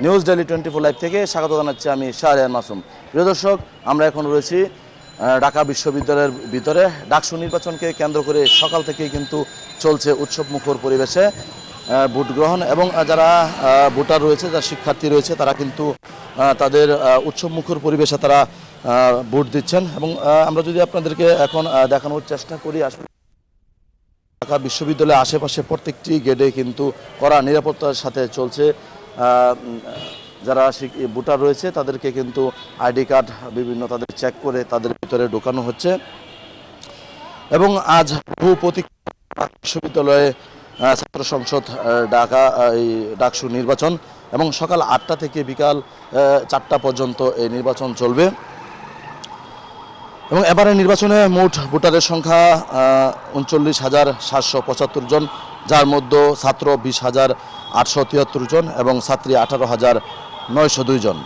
News daily twenty four live থেকে স্বাগত জানাচ্ছি আমি শাহরিয়ান মাসুম। প্রিয় দর্শক, আমরা এখন রয়েছি ঢাকা বিশ্ববিদ্যালয়ের ভিতরে। ডাকসু নির্বাচনকে কেন্দ্র করে সকাল থেকেই কিন্তু চলছে উৎসব মুখর পরিবেশে ভোট গ্রহণ এবং যারা ভোটার রয়েছে, যারা শিক্ষার্থী রয়েছে, তারা কিন্তু তাদের উৎসব মুখর পরিবেশে তারা ভোট দিচ্ছেন এবং আমরা যদি আপনাদেরকে এখন দেখানোর চেষ্টা করি, আসলে ঢাকা বিশ্ববিদ্যালয়ের আশেপাশে প্রত্যেকটি গেটে কিন্তু কড়া নিরাপত্তার সাথে চলছে যারা ভোটার রয়েছে, তাদেরকে কিন্তু আইডি কার্ড, বিভিন্ন তাদের চেক করে তাদের ভিতরে ঢোকানো হচ্ছে। এবং আজ বহু প্রতীক বিশ্ববিদ্যালয়ে ছাত্র সংসদ ডাকা এই ডাকসু নির্বাচন এবং সকাল আটটা থেকে বিকাল চারটা পর্যন্ত এই নির্বাচন চলবে। এবং এবারে নির্বাচনে মোট ভোটারের সংখ্যা উনচল্লিশ হাজার সাতশো পঁচাত্তর জন, যার মধ্যে ছাত্র বিশ হাজার আটশো তিয়াত্তর জন এবং ছাত্রী আঠারো হাজার নয়শো দুই জন।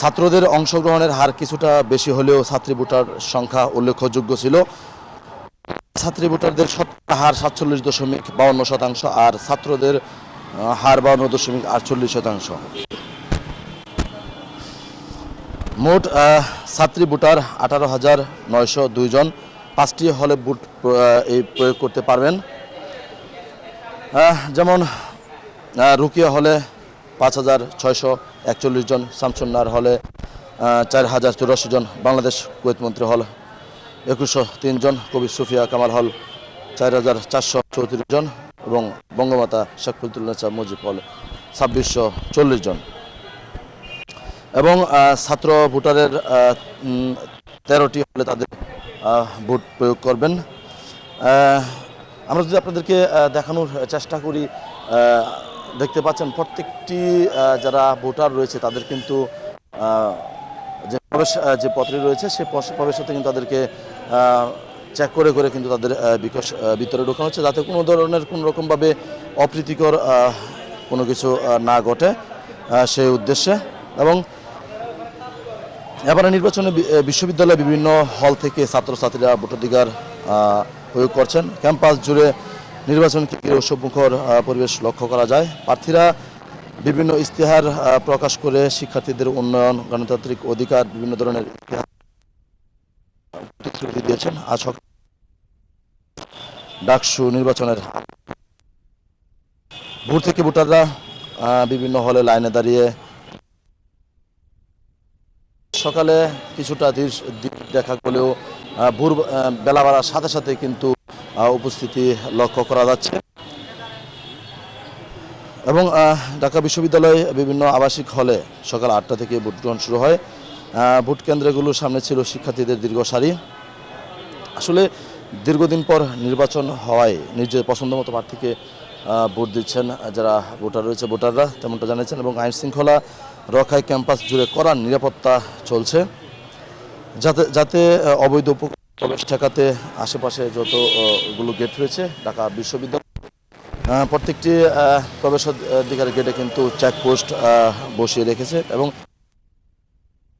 ছাত্রদের অংশগ্রহণের হার কিছুটা বেশি হলেও ছাত্রী ভোটার সংখ্যা উল্লেখযোগ্য ছিল। ছাত্রী ভোটারদের শতকরা হার সাতচল্লিশ দশমিক বাউন্ন শতাংশ আর ছাত্রদের হার বাউন্ন দশমিক আটচল্লিশ শতাংশ। মোট ছাত্রী ভোটার আঠারো হাজার নয়শো দুইজন পাঁচটি হলে ভোট এই প্রয়োগ করতে পারবেন। যেমন রুকিয়া হলে পাঁচ হাজার ছয়শো একচল্লিশ জন, শামসুন্নার হলে চার হাজার চুরাশি জন, বাংলাদেশ কুয়েত মন্ত্রী হল একুশশো তিন জন, কবি সুফিয়া কামাল হল চার হাজার চারশো চৌত্রিশ জন এবং বঙ্গমাতা শেখ ফজলুল্লাহ মুজিব হল ছাব্বিশশো চল্লিশ জন। এবং ছাত্র ভোটারের তেরোটি হলে তাদের ভোট প্রয়োগ করবেন। আমরা যদি আপনাদেরকে দেখানোর চেষ্টা করি দেখতে পাচ্ছেন প্রত্যেকটি যারা ভোটার রয়েছে তাদের কিন্তু যে প্রবেশ যে পত্রে রয়েছে সে প্রবেশতে কিন্তু তাদেরকে চেক করে করে কিন্তু তাদের বিকশ ভিতরে ঢোকানো হচ্ছে যাতে কোনো ধরনের কোনো রকমভাবে অপ্রীতিকর কোনো কিছু না ঘটে সেই উদ্দেশ্যে। এবং এবারে নির্বাচনে বি- বিশ্ববিদ্যালয়ে বিভিন্ন হল থেকে ছাত্রছাত্রীরা ভোটাধিকার প্রয়োগ করছেন। ক্যাম্পাস জুড়ে নির্বাচনকে ঘিরে উৎসবমুখর পরিবেশ লক্ষ্য করা যায়। প্রার্থীরা বিভিন্ন ইশতেহার আহ, প্রকাশ করে শিক্ষার্থীদের উন্নয়ন গণতান্ত্রিক অধিকার বিভিন্ন ধরনের ইশতেহার প্রতিশ্রুতি দিয়েছেন। আজ ডাকসু নির্বাচনের ভোর থেকে ভোটাররা বিভিন্ন হলে লাইনে দাঁড়িয়ে সকালে কিছুটা দেখা গেলেও ভোর বেলা বাড়ার সাথে সাথে কিন্তু উপস্থিতি লক্ষ্য করা যাচ্ছে। এবং ঢাকা বিশ্ববিদ্যালয়ে বিভিন্ন আবাসিক হলে সকাল আটটা থেকে ভোট গ্রহণ শুরু হয়। ভোট কেন্দ্রগুলোর সামনে ছিল শিক্ষার্থীদের দীর্ঘ সারি। আসলে দীর্ঘদিন পর নির্বাচন হওয়ায় নিজের পছন্দ মতো প্রার্থীকে ভোট দিচ্ছেন যারা ভোটার রয়েছে, ভোটাররা তেমনটা জানিয়েছেন এবং আইন শৃঙ্খলা রক্ষায় ক্যাম্পাস জুড়ে কড়া নিরাপত্তা চলছে। যাতে যাতে অবৈধ ঠেকাতে আশেপাশে যতগুলো গেট রয়েছে, ঢাকা বিশ্ববিদ্যালয় প্রত্যেকটি প্রবেশাধিকার গেটে কিন্তু চেকপোস্ট বসিয়ে রেখেছে এবং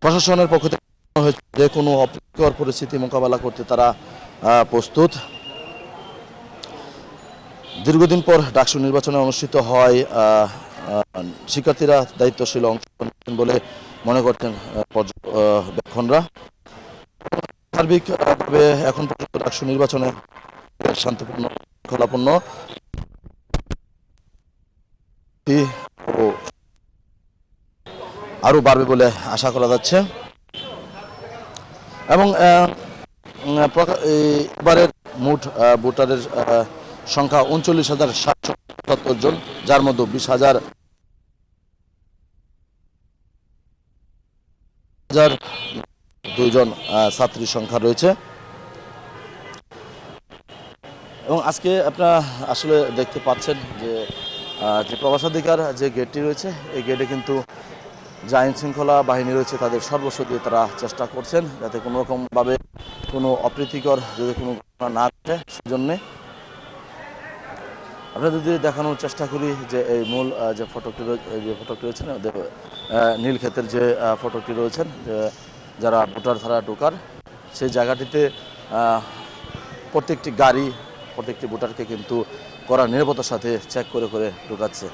প্রশাসনের পক্ষ থেকে যে কোনো অপ্রীতিকর পরিস্থিতি মোকাবেলা করতে তারা প্রস্তুত। দীর্ঘদিন পর ডাকসু নির্বাচনে অনুষ্ঠিত হয় শিক্ষার্থীরা দায়িত্বশীল অংশগ্রহণ বলে মনে করতেন পর্যবেক্ষণরা। সার্বিকভাবে এখন পর্যন্ত ডাকসু নির্বাচনে শান্তিপূর্ণ, খোলাপূর্ণ। ও আরও বাড়বে বলে আশা করা যাচ্ছে। এবং এবারের মোট ভোটারের সংখ্যা উনচল্লিশ হাজার সাতশো জন, যার মধ্যে বিশ হাজার হাজার দুইজন আহ, ছাত্রীর সংখ্যা রয়েছে। এবং আজকে আপনারা আসলে দেখতে পাচ্ছেন যে যে প্রবাসাধিকার যে গেটটি রয়েছে এই গেটে কিন্তু যে আইন শৃঙ্খলা বাহিনী রয়েছে তাদের সর্বস্ব দিয়ে তারা চেষ্টা করছেন যাতে কোনো রকমভাবে কোনো অপ্রীতিকর যদি কোনো ঘটনা না ঘটে সেজন্যে। আমরা যদি দেখানোর চেষ্টা করি যে এই মূল যে এই যে ফটোটি রয়েছে না ওদের, আহ, নীল ক্ষেতের যে ফটোটি রয়েছেন যে যারা ভোটার ধারা ঢোকার, সেই জায়গাটিতে প্রত্যেকটি গাড়ি, প্রত্যেকটি ভোটারকে কিন্তু করা নিরাপত্তার সাথে চেক করে করে ঢোকাচ্ছে।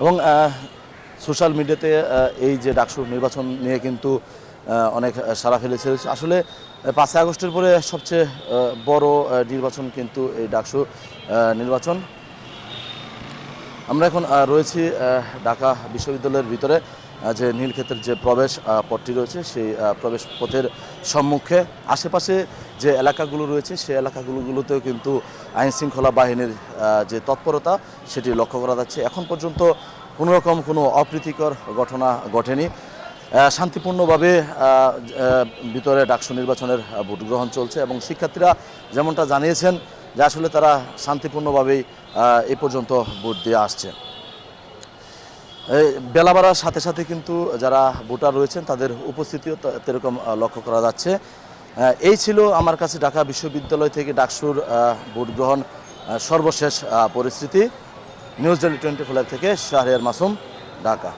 এবং সোশ্যাল মিডিয়াতে এই যে ডাকসু নির্বাচন নিয়ে কিন্তু অনেক সারা ফেলেছে। আসলে, পাঁচই আগস্টের পরে সবচেয়ে বড় নির্বাচন কিন্তু এই ডাকসু নির্বাচন। আমরা এখন রয়েছি ঢাকা বিশ্ববিদ্যালয়ের ভিতরে যে নীলক্ষেতের যে প্রবেশ পথটি রয়েছে, সেই প্রবেশ পথের সম্মুখে। আশেপাশে যে এলাকাগুলো রয়েছে, সেই এলাকাগুলোতেও কিন্তু আইন শৃঙ্খলা বাহিনীর যে তৎপরতা, সেটি লক্ষ্য করা যাচ্ছে। এখন পর্যন্ত কোনো রকম কোনো অপ্রীতিকর ঘটনা ঘটেনি। শান্তিপূর্ণভাবে ভিতরে ডাকসু নির্বাচনের ভোট গ্রহণ চলছে এবং শিক্ষার্থীরা যেমনটা জানিয়েছেন যে আসলে তারা শান্তিপূর্ণভাবেই এ পর্যন্ত ভোট দিয়ে আসছে। বেলা বাড়ার সাথে সাথে কিন্তু যারা ভোটার রয়েছেন, তাদের উপস্থিতিও তেরকম লক্ষ্য করা যাচ্ছে। এই ছিল আমার কাছে ঢাকা বিশ্ববিদ্যালয় থেকে ডাকসুর ভোট গ্রহণ সর্বশেষ পরিস্থিতি। নিউজ ডেলি টোয়েন্টি ফোর থেকে শাহরিয়ার মাসুম, ঢাকা।